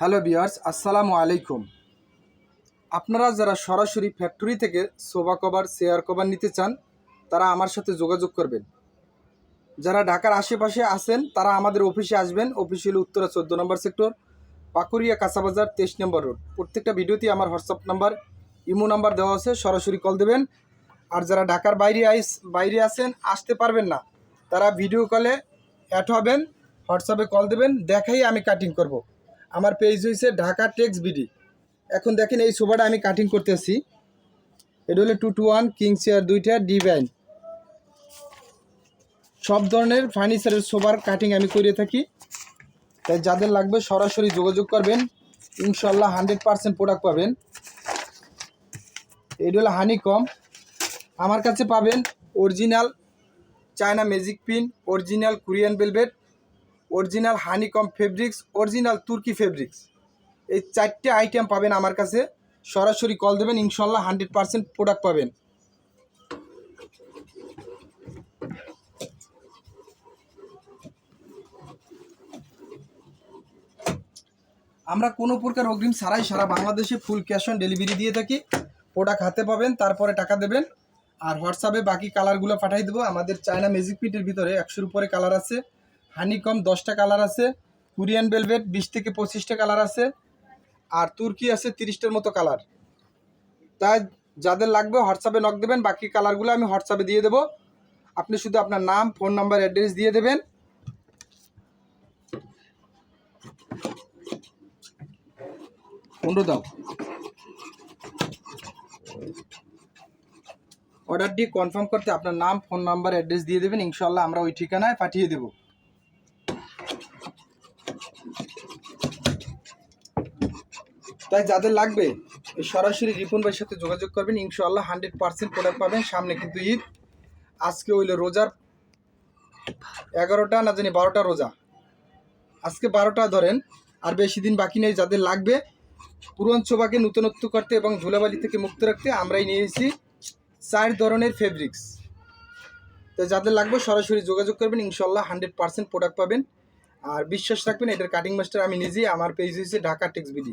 Hello বিয়ার্স আসসালামু আলাইকুম। আপনারা যারা সরাসরি ফ্যাক্টরি থেকে সোফা কভার, চেয়ার কভার নিতে চান, তারা আমার সাথে যোগাযোগ করবেন। যারা ঢাকার আশেপাশে আছেন, তারা আমাদের অফিসে আসবেন। অফিস হলো উত্তরা চোদ্দ নম্বর সেক্টর পাকুরিয়া কাঁচাবাজার তেইশ নম্বর রোড। প্রত্যেকটা ভিডিওতে আমার হোয়াটসঅ্যাপ নাম্বার, ইমো নাম্বার দেওয়া আছে, সরাসরি কল দেবেন। আর যারা ঢাকার বাইরে আইস, বাইরে আছেন, আসতে পারবেন না, তারা ভিডিও কলে অ্যাড হবেন, হোয়াটসঅ্যাপে কল দেবেন, দেখাই আমি কাটিং করব। আমার পেজ হয়েছে ঢাকা টেক্স বিডি এখন দেখেন এই সোফাটা আমি কাটিং করতেছি। এটা হলো two two one king chair দুইটা ডিভাইন সব ধরনের ফার্নিচারের সোফার কাটিং আমি করে থাকি। তাই যাদের লাগবে সরাসরি যোগাযোগ করবেন। ইনশাল্লাহ হান্ড্রেড পারসেন্ট প্রোডাক্ট পাবেন। এটা হলো হানি কম আমার কাছে পাবেন original China magic pin original Korean velvet original honeycomb fabrics original তুর্কি ফেব্রিক্স এই চারটে আইটেম পাবেন আমার কাছে। সরাসরি কল দেবেন, ইনশাল্লাহ হান্ড্রেড পারসেন্ট প্রোডাক্ট পাবেন। আমরা কোনো প্রকার অগ্রিম ছাড়াই সারা বাংলাদেশে ফুল ক্যাশ অন ডেলিভারি দিয়ে থাকি। প্রোডাক্ট হাতে পাবেন, তারপরে টাকা দেবেন। আর হোয়াটসঅ্যাপে বাকি কালারগুলো পাঠিয়ে দেবো। আমাদের চায়না ম্যাজিক পিটের ভিতরে একশোর উপরে কালার আছে। হানিকম দশটা কালার আছে, কোরিয়ান ভেলভেট বিশ থেকে পঁচিশটা কালার আছে, আর তুর্কি আছে তিরিশটার মতো কালার। তাই যাদের লাগবে হোয়াটসঅ্যাপে নক দেবেন, বাকি কালারগুলো আমি হোয়াটসঅ্যাপে দিয়ে দেবো। আপনি শুধু আপনার নাম ফোন নাম্বার অ্যাড্রেস দিয়ে দেবেন। পনেরো দাও। অর্ডারটি কনফার্ম করতে আপনার নাম ফোন নাম্বার অ্যাড্রেস দিয়ে দেবেন। ইনশাল্লাহ আমরা ওই ঠিকানায় পাঠিয়ে দেব। তাই যাদের লাগবে সরাসরি রিপন ভাইয়ের সাথে যোগাযোগ করবেন। ইনশাল্লাহ হান্ড্রেড পার্সেন্ট প্রোডাক্ট পাবেন। সামনে কিন্তু ঈদ। আজকে হইল রোজার এগারোটা না জানি বারোটা রোজা। আজকে বারোটা ধরেন, আর বেশি দিন বাকি নেই, যাদের লাগবে পুরন শোভাকে নূতনত্ব করতে এবং ধুলাবালি থেকে মুক্ত রাখতে আমরাই নিয়েছি চার ধরনের ফেব্রিক্স তো যাদের লাগবে সরাসরি যোগাযোগ করবেন ইনশাল্লাহ হান্ড্রেড পার্সেন্ট প্রোডাক্ট পাবেন। আর বিশ্বাস রাখবেন, এটার কাটিং মাস্টার আমি নিজেই, আমার পেজ হয়েছে ঢাকা টেক্স বিডি।